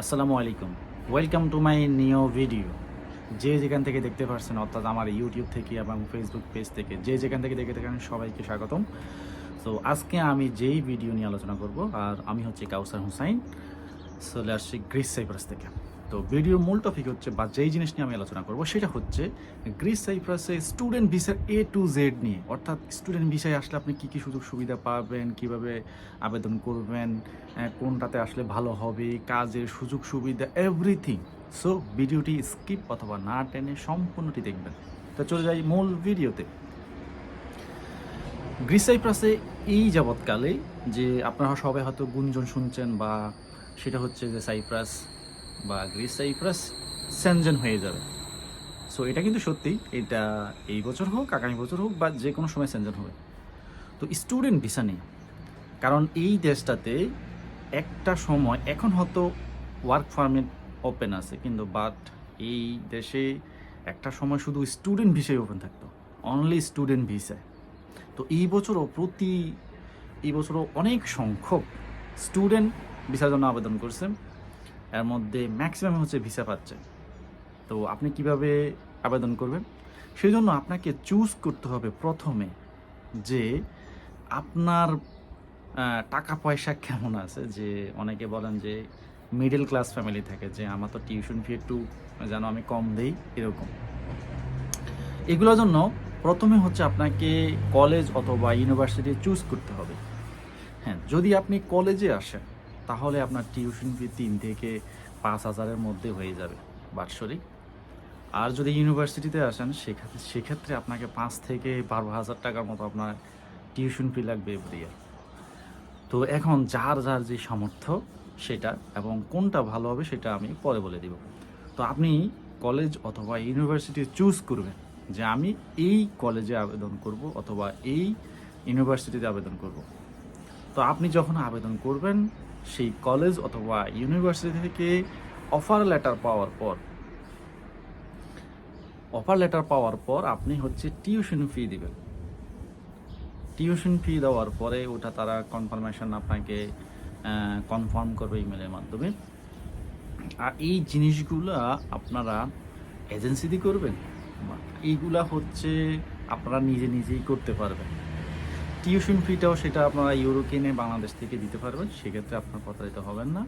আসসালামু আলাইকুম। Welcome to my new video যে যেখান থেকে দেখতে পাচ্ছেন অর্থাৎ আমার ইউটিউব থেকে এবং ফেসবুক পেজ থেকে, যে যেখান থেকে দেখে থাকেন, সবাইকে স্বাগতম। সো আজকে আমি যেই ভিডিও নিয়ে আলোচনা করব, আর আমি হচ্ছে কাউসার হুসাইন, চলে আসছি গ্রিস সাইপ্রাস থেকে। তো ভিডিওর মূল টপিক হচ্ছে বা যেই জিনিস নিয়ে আমি আলোচনা করব, সেটা হচ্ছে গ্রিস সাইপ্রাসে স্টুডেন্ট ভিসার এ টু জেড নিয়ে। অর্থাৎ স্টুডেন্ট ভিসায় আসলে আপনি কী কী সুযোগ সুবিধা পাবেন, কীভাবে আবেদন করবেন কোনটাতে আসলে ভালো হবে, কাজের সুযোগ সুবিধা এভরিথিং সো ভিডিওটি স্কিপ অথবা না টেনে সম্পূর্ণটি দেখবেন। তো চলে যাই মূল ভিডিওতে। গ্রিস সাইপ্রাসে এই যাবৎকালে যে আপনারা সবাই হয়তো গুঞ্জন শুনছেন বা সেটা হচ্ছে যে সাইপ্রাস বা গ্রিস, সাইপ্রাস সেনজেন হয়ে যাবে। সো এটা কিন্তু সত্যি, এটা এই বছর হোক, আগামী বছর হোক, বা যে কোনো সময় সেনজেন হবে। তো, স্টুডেন্ট ভিসা নেই কারণ এই দেশটাতে একটা সময়, এখন হয়তো ওয়ার্ক পারমিট ওপেন আছে, কিন্তু বাট এই দেশে একটা সময় শুধু স্টুডেন্ট ভিসাই ওপেন থাকতো অনলি স্টুডেন্ট ভিসায় তো, এই বছরও প্রতি, এই বছরও অনেক সংখ্যক স্টুডেন্ট ভিসার জন্য আবেদন করছে। এর মধ্যে ম্যাক্সিমাম হচ্ছে ভিসা পাচ্ছে। তো আপনি কীভাবে আবেদন করবেন? সেই জন্য আপনাকে চুজ করতে হবে প্রথমে যে আপনার টাকা পয়সা কেমন আছে? যে অনেকে বলেন যে মিডল ক্লাস ফ্যামিলি থাকে যে আমার তো টিউশন ফি একটু যেন আমি কম দেই, এরকম। এগুলোর জন্য প্রথমে হচ্ছে আপনাকে কলেজ অথবা ইউনিভার্সিটি চুজ করতে হবে। হ্যাঁ যদি আপনি কলেজে আসেন তাহলে আপনার টিউশন ফি তিন থেকে পাঁচ হাজারের মধ্যে হয়ে যাবে বাৎসরিক। আর যদি ইউনিভার্সিটিতে আসেন সেক্ষেত্রে সেক্ষেত্রে আপনাকে পাঁচ থেকে বারো হাজার টাকার মতো আপনার টিউশন ফি লাগবে এভরি তো এখন যার যার যে সামর্থ্য, সেটা এবং কোনটা ভালো হবে, সেটা আমি পরে বলে দিব। তো আপনি কলেজ অথবা ইউনিভার্সিটি চুজ করবেন যে আমি এই কলেজে আবেদন করব অথবা এই ইউনিভার্সিটিতে আবেদন করব। তো আপনি যখন আবেদন করবেন, সেই কলেজ অথবা ইউনিভার্সিটি থেকে অফার লেটার পাওয়ার পর অফার লেটার পাওয়ার পর আপনি হচ্ছে টিউশন ফি দিবেন। টিউশন ফি দেওয়ার পরে ওটা তারা কনফার্মেশন আপনাকে কনফার্ম করবে ইমেলের মাধ্যমে। আর এই জিনিসগুলা আপনারা এজেন্সি দিয়ে করবেন? এইগুলা হচ্ছে আপনারা নিজে নিজেই করতে পারবেন। টিউশন ফিটাও সেটা আপনারা ইউরো কিনে বাংলাদেশ থেকে দিতে পারবেন, সেক্ষেত্রে আপনার প্রতারিত হবেন না।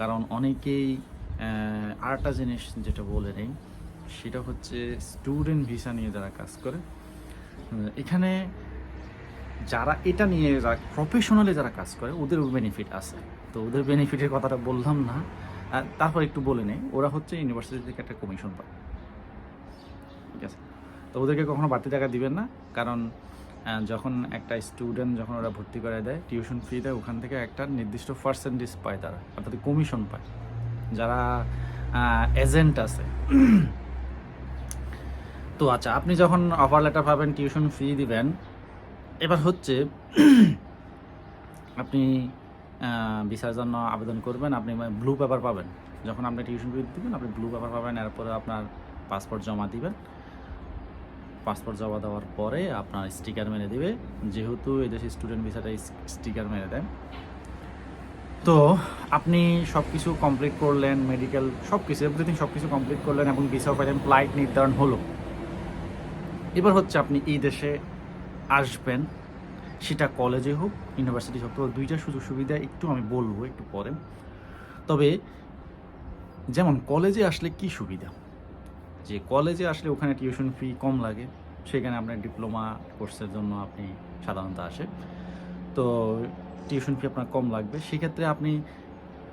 কারণ অনেকেই আরেকটা জিনিস যেটা বলে নেই, সেটা হচ্ছে স্টুডেন্ট ভিসা নিয়ে যারা কাজ করে এখানে যারা এটা নিয়ে যারা প্রফেশনালি যারা কাজ করে, ওদের বেনিফিট আছে। তো ওদের বেনিফিটের কথাটা বললাম না। তারপর একটু বলে নেই, ওরা হচ্ছে ইউনিভার্সিটি থেকে একটা কমিশন পায়। ঠিক আছে? তো ওদেরকে কখনো বাড়তি টাকা দিবেন না, কারণ যখন একটা স্টুডেন্ট যখন ওরা ভর্তি করে দেয় টিউশন ফি দেয় ওখান থেকে একটা নির্দিষ্ট পার্সেন্টেজ পায় তারা, অর্থাৎ কমিশন পায়। যারা এজেন্ট আছে। তো আচ্ছা আপনি যখন অফার লেটার পাবেন টিউশন ফি দিবেন, এবার হচ্ছে আপনি ভিসার জন্য আবেদন করবেন, আপনি ব্লু পেপার পাবেন। যখন আপনি টিউশন ফি দিবেন, আপনি ব্লু পেপার পাবেন, এরপরে আপনার পাসপোর্ট জমা দিবেন। পাসপোর্ট জমা দেওয়ার পরে আপনার স্টিকার মেরে দিবে। যেহেতু এদেশে স্টুডেন্ট ভিসাটা স্টিকার মেরে দেন তো আপনি সব কিছু কমপ্লিট করলেন মেডিকেল সব কিছু এভরিথিং সব কিছু কমপ্লিট করলেন এবং ভিসা পাইলেন ফ্লাইট নির্ধারণ হলো। এবার হচ্ছে আপনি এই দেশে আসবেন। সেটা কলেজে হোক ইউনিভার্সিটি হোক তো দুইটা সুযোগ সুবিধা একটু আমি বলব একটু পরে। তবে যেমন কলেজে আসলে কি সুবিধা? যে কলেজে আসলে ওখানে টিউশন ফি কম লাগে, সেখানে আপনার ডিপ্লোমা কোর্সের জন্য আপনি সাধারণত আসে। তো টিউশন ফি আপনার কম লাগবে, সেক্ষেত্রে আপনি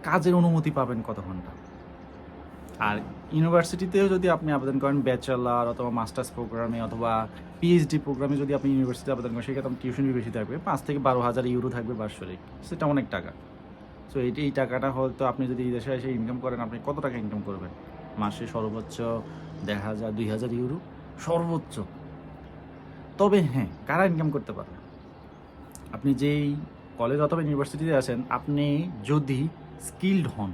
কাজের অনুমতি পাবেন কত ঘণ্টা। আর ইউনিভার্সিটিতেও যদি আপনি আবেদন করেন ব্যাচেলার অথবা মাস্টার্স প্রোগ্রামে অথবা পিএইচডি প্রোগ্রামে যদি আপনি ইউনিভার্সিটিতে আবেদন করেন, সেক্ষেত্রে আপনার টিউশন ফি বেশি থাকবে। পাঁচ থেকে বারো হাজার ইউরো থাকবে বার্ষিক। সেটা অনেক টাকা। সো এই এই টাকাটা হয়তো আপনি যদি এই দেশে এসে ইনকাম করেন, আপনি কত টাকা ইনকাম করবেন? মাসে সর্বোচ্চ দেড় হাজার, দুই হাজার ইউরো, সর্বোচ্চ। তবে হ্যাঁ কারা ইনকাম করতে পারবে আপনি যেই কলেজ অথবা ইউনিভার্সিটিতে আছেন, আপনি যদি স্কিল্ড হন,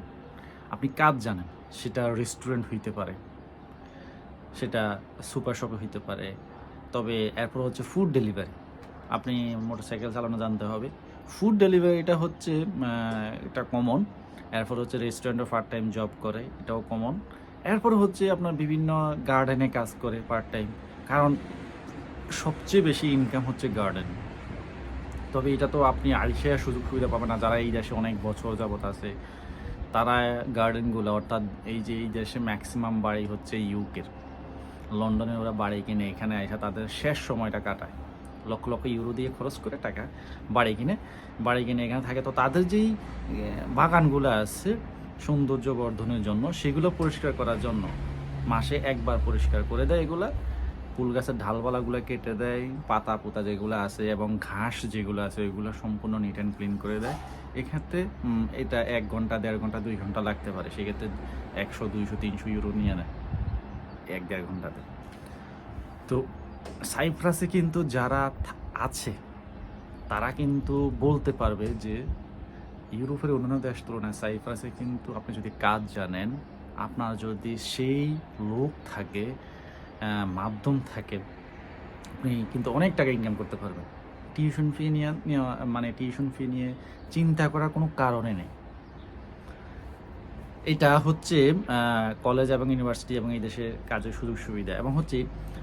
আপনি কাজ জানেন, সেটা রেস্টুরেন্ট হইতে পারে, সেটা সুপার শপে হইতে পারে, তবে এরপর হচ্ছে ফুড ডেলিভারি আপনি মোটরসাইকেল চালানো জানতে হবে। ফুড ডেলিভারিটা হচ্ছে এটা কমন এরপর হচ্ছে রেস্টুরেন্টে পার্ট টাইম জব করে, এটাও কমন এরপর হচ্ছে আপনার বিভিন্ন গার্ডেনে কাজ করে পার্ট টাইম কারণ সবচেয়ে বেশি ইনকাম হচ্ছে গার্ডেন তবে এটা তো আপনি আইসে সুযোগ সুবিধা পাবেন না। যারা এই দেশে অনেক বছর যাবত আছে, তারা গার্ডেনগুলো অর্থাৎ এই যে এই দেশে ম্যাক্সিমাম বাড়ি হচ্ছে ইউকের লন্ডনে ওরা বাড়ি কিনে, এখানে এসে তাদের শেষ সময়টা কাটায়। লক্ষ লক্ষ ইউরো দিয়ে খরচ করে টাকা বাড়ি কিনে বাড়ি কিনে এখানে থাকে। তো তাদের যেই বাগানগুলো আছে সৌন্দর্য বর্ধনের জন্য, সেগুলো পরিষ্কার করার জন্য। মাসে একবার পরিষ্কার করে দেয় এগুলা। ফুল গাছের ঢালপালাগুলো কেটে দেয় পাতা পোতা যেগুলো আছে এবং ঘাস যেগুলো আছে, ওইগুলো সম্পূর্ণ নিট অ্যান্ড ক্লিন করে দেয়। এক্ষেত্রে এটা এক ঘণ্টা, দেড় ঘণ্টা, দুই ঘণ্টা লাগতে পারে। সেক্ষেত্রে একশো, দুইশো, তিনশো ইউরো নিয়ে নেয় এক, দেড় ঘন্টাতে। তো সাইপ্রাসে কিন্তু যারা আছে, তারা কিন্তু বলতে পারবে যে ইউরোপের অন্যান্য দেশ তুলনায় সাইপ্রাসে কিন্তু আপনি যদি কাজ জানেন, আপনার যদি সেই লোক থাকে মাধ্যম থাকে, আপনি কিন্তু অনেক টাকা ইনকাম করতে পারবেন। টিউশন ফি নিয়ে মানে টিউশন ফি নিয়ে চিন্তা করার কোনো কারণে নেই। এটা হচ্ছে কলেজ এবং ইউনিভার্সিটি এবং এই দেশের কাজের সুযোগ সুবিধা এবং হচ্ছে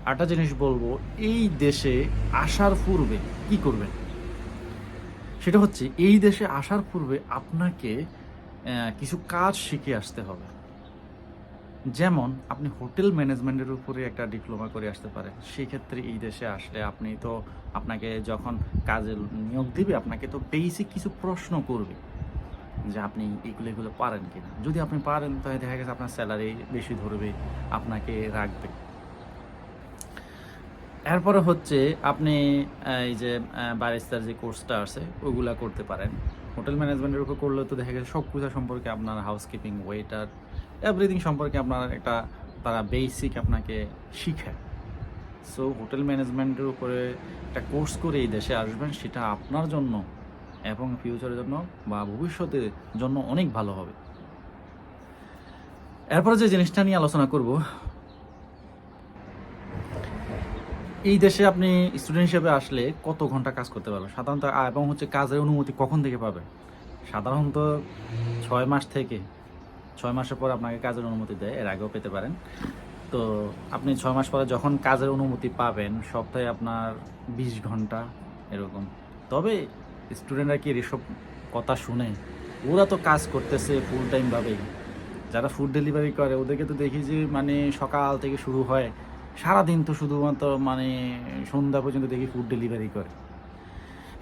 আরেকটা জিনিস বলব, এই দেশে আসার পূর্বে কি করবেন? সেটা হচ্ছে, এই দেশে আসার পূর্বে আপনাকে কিছু কাজ শিখে আসতে হবে। যেমন, আপনি হোটেল ম্যানেজমেন্টের উপরে একটা ডিপ্লোমা করে আসতে পারেন। সেক্ষেত্রে এই দেশে আসলে আপনি তো আপনাকে যখন কাজে নিয়োগ দিবে, আপনাকে তো বেসিক কিছু প্রশ্ন করবে যে আপনি এগুলো এগুলো পারেন কিনা। যদি আপনি পারেন, তাহলে দেখা গেছে আপনার স্যালারি বেশি ধরবে, আপনাকে রাখবে। এরপরে হচ্ছে আপনি এই যে বারিস্তার যে কোর্সটা আছে ওগুলা করতে পারেন। হোটেল ম্যানেজমেন্টের উপর করলে তো দেখা গেছে সব কিছু সম্পর্কে আপনার হাউসকিপিং ওয়েটার এভরিথিং সম্পর্কে আপনার একটা, তারা বেসিক আপনাকে শিখায়। সো হোটেল ম্যানেজমেন্টের উপরে একটা কোর্স করে এই দেশে আসবেন, সেটা আপনার জন্য এবং ফিউচারের জন্য বা ভবিষ্যতের জন্য অনেক ভালো হবে। এরপরে যে জিনিসটা নিয়ে আলোচনা করব এই দেশে আপনি স্টুডেন্ট হিসেবে আসলে কত ঘণ্টা কাজ করতে পারবেন? সাধারণত এবং হচ্ছে কাজের অনুমতি কখন থেকে পাবেন? সাধারণত ছয় মাস থেকে, ছয় মাসের পর আপনাকে কাজের অনুমতি দেয়, এর আগেও পেতে পারেন। তো আপনি ছয় মাস পরে যখন কাজের অনুমতি পাবেন, সপ্তাহে আপনার বিশ ঘণ্টা এরকম। তবে স্টুডেন্টরা কি এসব কথা শুনে? ওরা তো কাজ করতেছে ফুল টাইমভাবেই যারা ফুড ডেলিভারি করে, ওদেরকে তো দেখি যে মানে সকাল থেকে শুরু হয় সারাদিন তো শুধুমাত্র মানে সন্ধ্যা পর্যন্ত দেখি ফুড ডেলিভারি করে।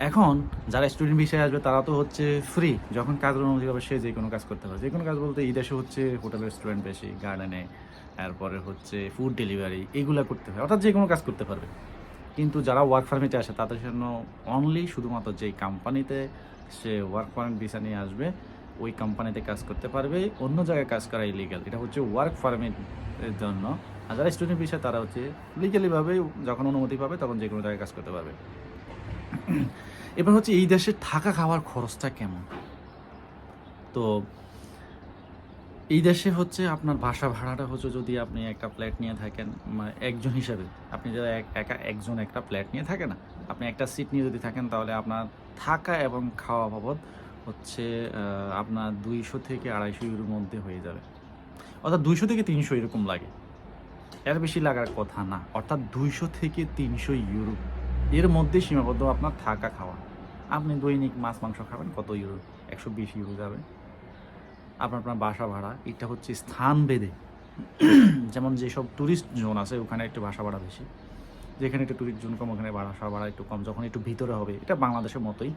এখন যারা স্টুডেন্ট বিষয়ে আসবে, তারা তো হচ্ছে ফ্রি যখন কাজের অনুমতি পাবে সে যে কোনো কাজ করতে পারে যে কোনো কাজ বলতে এই দেশে হচ্ছে হোটেল রেস্টুরেন্ট বেশি গার্ডেনে তারপরে হচ্ছে ফুড ডেলিভারি এগুলো করতে পারে অর্থাৎ যে কোনো কাজ করতে পারবে। কিন্তু যারা ওয়ার্ক পারমিটে আসে, তাদের জন্য অনলি শুধুমাত্র যেই কোম্পানিতে সে ওয়ার্ক পারমিট ভিসা নিয়ে আসবে, ওই কোম্পানিতে কাজ করতে পারবে। অন্য জায়গায় কাজ করা ইলিগাল এটা হচ্ছে ওয়ার্ক পারমিট এর জন্য আর যারা স্টুডেন্ট বিষয় তারা হচ্ছে লিগালিভাবে যখন অনুমতি পাবে, তখন যে কোনো জায়গায় কাজ করতে পারবে। এবার হচ্ছে এই দেশে থাকা খাওয়ার খরচটা কেমন? তো এই দেশে হচ্ছে আপনার বাসা ভাড়াটা হচ্ছে যদি আপনি একটা ফ্ল্যাট নিয়ে থাকেন একজন হিসাবে। আপনি এক- একা একজন একটা ফ্ল্যাট নিয়ে থাকেন না, আপনি একটা সিট নিয়ে যদি থাকেন, তাহলে আপনার থাকা এবং খাওয়া বাবদ হচ্ছে আপনার দুইশো থেকে আড়াইশো ইউরোর মধ্যে হয়ে যাবে। অর্থাৎ দুইশো থেকে তিনশো এরকম লাগে। এর বেশি লাগার কথা না। অর্থাৎ দুইশো থেকে তিনশো ইউরো এর মধ্যে সীমাবদ্ধ আপনার থাকা খাওয়া। আপনি দৈনিক মাছ, মাংস খাবেন, কত ইউরো একশো বিশ ইউরো যাবে। আপনার আপনার বাসা ভাড়া, এটা হচ্ছে স্থান বেঁধে যেমন যেসব ট্যুরিস্ট জোন আছে, ওখানে একটু বাসা ভাড়া বেশি। যেখানে একটু ট্যুরিস্ট জোন কম, ওখানে বাসা ভাড়া একটু কম। যখন একটু ভিতরে হবে, এটা বাংলাদেশের মতোই।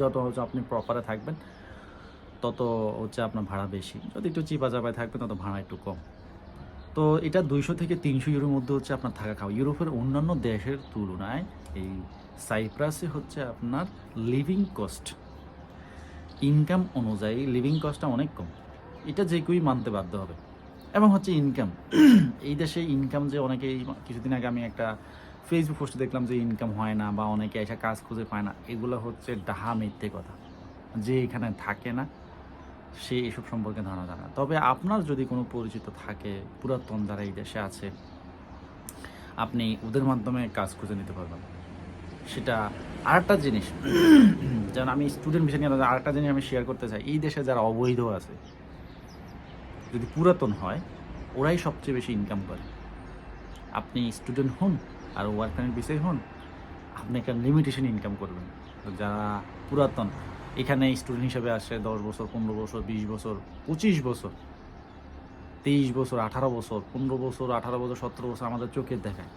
যত হচ্ছে আপনি প্রপারে থাকবেন, তত হচ্ছে আপনার ভাড়া বেশি। যদি একটু চিপা চাপায় থাকবেন, তত ভাড়া একটু কম। তো এটা দুইশো থেকে তিনশো ইউরোর মধ্যে হচ্ছে আপনার থাকা খাওয়া। ইউরোপের অন্যান্য দেশের তুলনায় এই সাইপ্রাসে হচ্ছে আপনার লিভিং কস্ট ইনকাম অনুযায়ী লিভিং কস্টটা অনেক কম। এটা যে কেউই মানতে বাধ্য হবে। এবং হচ্ছে ইনকাম এই দেশে ইনকাম যে অনেকেই, কিছুদিন আগে আমি একটা ফেসবুক পোস্টে দেখলাম যে ইনকাম হয় না বা অনেকে এসে কাজ খুঁজে পায় না। এগুলো হচ্ছে ডাহা মিথ্যে কথা। যে এখানে থাকে না সে এসব সম্পর্কে ধারণা জানে। তবে আপনার যদি কোনো পরিচিত থাকে, পুরাতন যারা এই দেশে আছে, আপনি ওদের মাধ্যমে কাজ খুঁজে নিতে পারবেন। সেটা আরেকটা জিনিস, যেমন আমি স্টুডেন্ট ভিসা নিয়ে আরেকটা জিনিস আমি শেয়ার করতে চাই। এই দেশে যারা অবৈধ আছে, যদি পুরাতন হয়, ওরাই সবচেয়ে বেশি ইনকাম করে। আপনি স্টুডেন্ট হন আর ওয়ার্ক পারমিট বিষয় হন, আপনি একটা লিমিটেশন ইনকাম করবেন। যারা পুরাতন এখানে স্টুডেন্ট হিসেবে আসে দশ বছর, পনেরো বছর, বিশ বছর, পঁচিশ বছর, তেইশ বছর, আঠারো বছর, পনেরো বছর, আঠারো বছর, সতেরো বছর আমাদের চোখের দেখায়।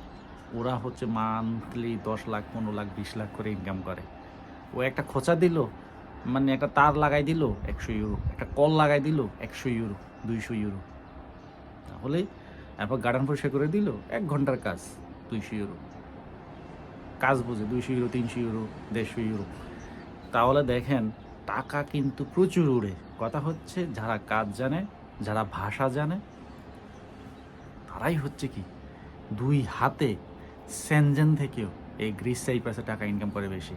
ওরা হচ্ছে মান্থলি দশ লাখ, পনেরো লাখ, বিশ লাখ করে ইনকাম করে। ও একটা খোঁচা দিল মানে একটা তার লাগাই দিল, একশো ইউরো একটা কল লাগাই দিল, একশো ইউরো দুইশো ইউরো তাহলে এরপর গার্ডেন পরিষ্কার করে দিল, এক ঘণ্টার কাজ, দুইশো ইউরো কাজ বুঝে, দুইশো ইউরো তিনশো ইউরো দেড়শো ইউরো তাহলে দেখেন, টাকা কিন্তু প্রচুর উড়ে। কথা হচ্ছে, যারা কাজ জানে, যারা ভাষা জানে, তারাই হচ্ছে কি? দুই হাতে সেনজেন থেকেও এই গ্রিস সাইপ্রাসে টাকা ইনকাম করে বেশি।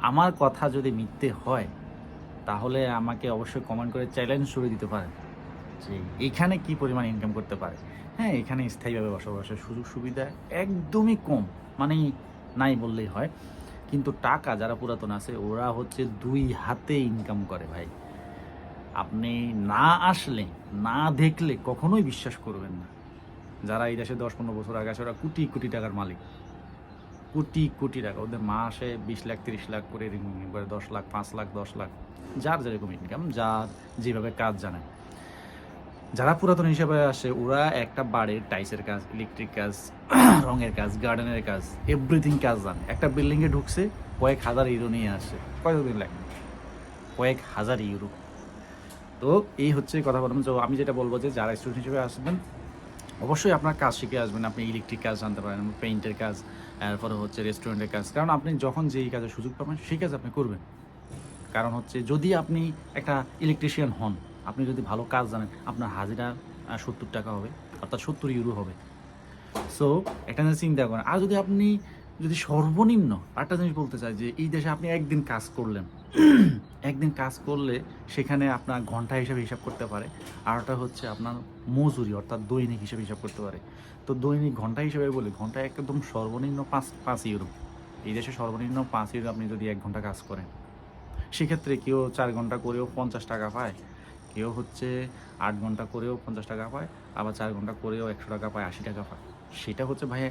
আমার কথা যদি মিথ্যে হয়, তাহলে আমাকে অবশ্যই কমেন্ট করে চ্যালেঞ্জ করে দিতে পারেন যে এখানে কি পরিমাণ ইনকাম করতে পারে। হ্যাঁ এখানে স্থায়ীভাবে বসবাসের সুযোগ সুবিধা একদমই কম। মানে নাই বললেই হয়। কিন্তু টাকা যারা পুরাতন আছে, ওরা হচ্ছে দুই হাতে ইনকাম করে ভাই। আপনি না আসলে, না দেখলে কখনোই বিশ্বাস করবেন না। যারা এই দেশে দশ পনেরো বছর আগে আছে, ওরা কোটি কোটি টাকার মালিক। কোটি কোটি টাকা, ওদের মাসে বিশ লাখ, তিরিশ লাখ করে দশ লাখ, পাঁচ লাখ, দশ লাখ। যার যেরকম ইনকাম যার যেভাবে কাজ জানে। যারা পুরাতন হিসেবে আসে, ওরা একটা বাড়ির টাইসের কাজ, ইলেকট্রিক কাজ, রঙের কাজ, গার্ডেনের কাজ এভরিথিং কাজ জানে। একটা বিল্ডিংয়ে ঢুকছে, কয়েক হাজার ইউরো নিয়ে আসে। কতদিন লাগবে? কয়েক হাজার ইউরো তো এই হচ্ছে কথা বললাম। যে আমি যেটা বলব যে, যারা স্টুডেন্ট হিসেবে আসবেন, অবশ্যই আপনার কাজ শিখে আসবেন। আপনি ইলেকট্রিক কাজ জানতে পারেন পেইন্টের কাজ এরপরে হচ্ছে রেস্টুরেন্টের কাজ। কারণ আপনি যখন যেই কাজের সুযোগ পাবেন, সেই কাজ আপনি করবেন। কারণ হচ্ছে যদি আপনি একটা ইলেকট্রিশিয়ান হন আপনি যদি ভালো কাজ জানেন, আপনার হাজিরা সত্তর টাকা হবে, অর্থাৎ সত্তর ইউরো হবে। সো একটা জিনিস চিন্তা করেন, আর যদি আপনি যদি সর্বনিম্ন আরেকটা জিনিস বলতে চাই, যে এই দেশে আপনি একদিন কাজ করলেন, একদিন কাজ করলে সেখানে আপনার ঘণ্টা হিসাবে হিসাব করতে পারে, আর ওটা হচ্ছে আপনার মজুরি, অর্থাৎ দৈনিক হিসাবে হিসাব করতে পারে। তো দৈনিক ঘণ্টা হিসাবে বলি, ঘণ্টা একদম সর্বনিম্ন পাঁচ পাঁচ ইউরো এই দেশে সর্বনিম্ন পাঁচ ইউরো আপনি যদি এক ঘণ্টা কাজ করেন, সেক্ষেত্রে কেউ চার ঘণ্টা করেও পঞ্চাশ টাকা পায় কেউ হচ্ছে আট ঘণ্টা করেও পঞ্চাশ টাকা পায়, আবার চার ঘণ্টা করেও একশো টাকা পায়, আশি টাকা পায়। সেটা হচ্ছে ভাই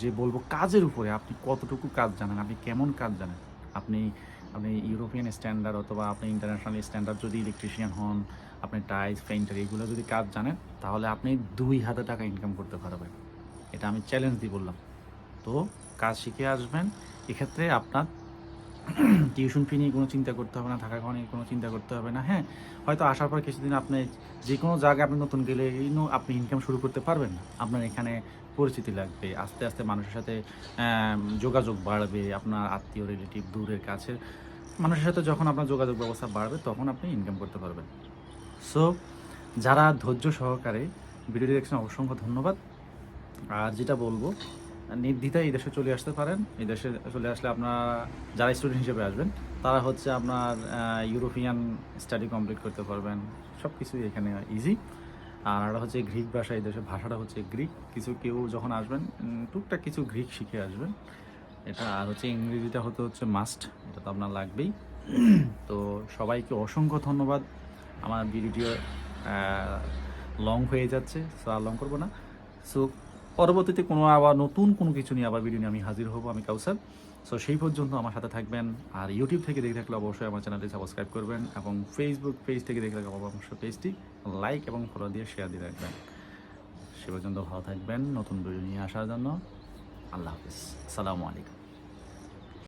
যে বলব কাজের উপরে আপনি কতটুকু কাজ জানেন, আপনি কেমন কাজ জানেন? আপনি আপনি ইউরোপিয়ান স্ট্যান্ডার্ড অথবা আপনি ইন্টারন্যাশনাল স্ট্যান্ডার্ড যদি ইলেকট্রিশিয়ান হন, আপনি টাইলস, পেইন্টার, এগুলো যদি কাজ জানেন, তাহলে আপনি দুই হাতে টাকা ইনকাম করতে পারবেন। এটা আমি চ্যালেঞ্জ দিয়ে বললাম। তো কাজ শিখে আসবেন, এক্ষেত্রে আপনার টিউশন ফি নিয়ে কোনো চিন্তা করতে হবে না, থাকা খাওয়া নিয়ে কোনো চিন্তা করতে হবে না হ্যাঁ? হয়তো আসার পর কিছুদিন আপনি যে কোনো জায়গায় আপনি নতুন গেলে আপনি ইনকাম শুরু করতে পারবেন না। আপনার এখানে পরিচিতি লাগবে, আস্তে আস্তে মানুষের সাথে যোগাযোগ বাড়বে, আপনার আত্মীয় রিলেটিভ দূরের কাছে মানুষের সাথে যখন আপনার যোগাযোগ ব্যবস্থা বাড়বে তখন আপনি ইনকাম করতে পারবেন। সো যারা ধৈর্য সহকারে ভিডিওটি দেখছেন অসংখ্য ধন্যবাদ। আর যেটা বলব নির্দ্বিধায় এই দেশে চলে আসতে পারেন। এই দেশে চলে আসলে আপনারা যারা স্টুডেন্ট হিসেবে আসবেন, তারা হচ্ছে আপনার ইউরোপিয়ান স্টাডি কমপ্লিট করতে পারবেন। সব কিছুই এখানে ইজি আর হচ্ছে গ্রিক ভাষা, এই দেশের ভাষাটা হচ্ছে গ্রিক কিছু কেউ যখন আসবেন টুকটাক কিছু গ্রিক শিখে আসবেন। এটা আর হচ্ছে ইংরেজিটা হতে হচ্ছে মাস্ট এটা তো আপনার লাগবেই। তো সবাইকে অসংখ্য ধন্যবাদ। আমার ভিডিও লং হয়ে যাচ্ছে সো আর লং করব না। সো পরবর্তীতে কোনো আবার নতুন কোনো কিছু নিয়ে আবার ভিডিও নিয়ে আমি হাজির হব, আমি কাউসার। সো সেই পর্যন্ত আমার সাথে থাকবেন। আর ইউটিউব থেকে দেখে থাকলে অবশ্যই আমার চ্যানেলটি সাবস্ক্রাইব করবেন এবং ফেসবুক পেজ থেকে দেখে থাকলে অবশ্যই পেজটি লাইক এবং ফলো দিয়ে শেয়ার দিয়ে রাখবেন। সে পর্যন্ত ভালো থাকবেন। নতুন ভিডিও নিয়ে আসার জন্য আল্লাহ হাফিজ। আসসালামু আলাইকুম।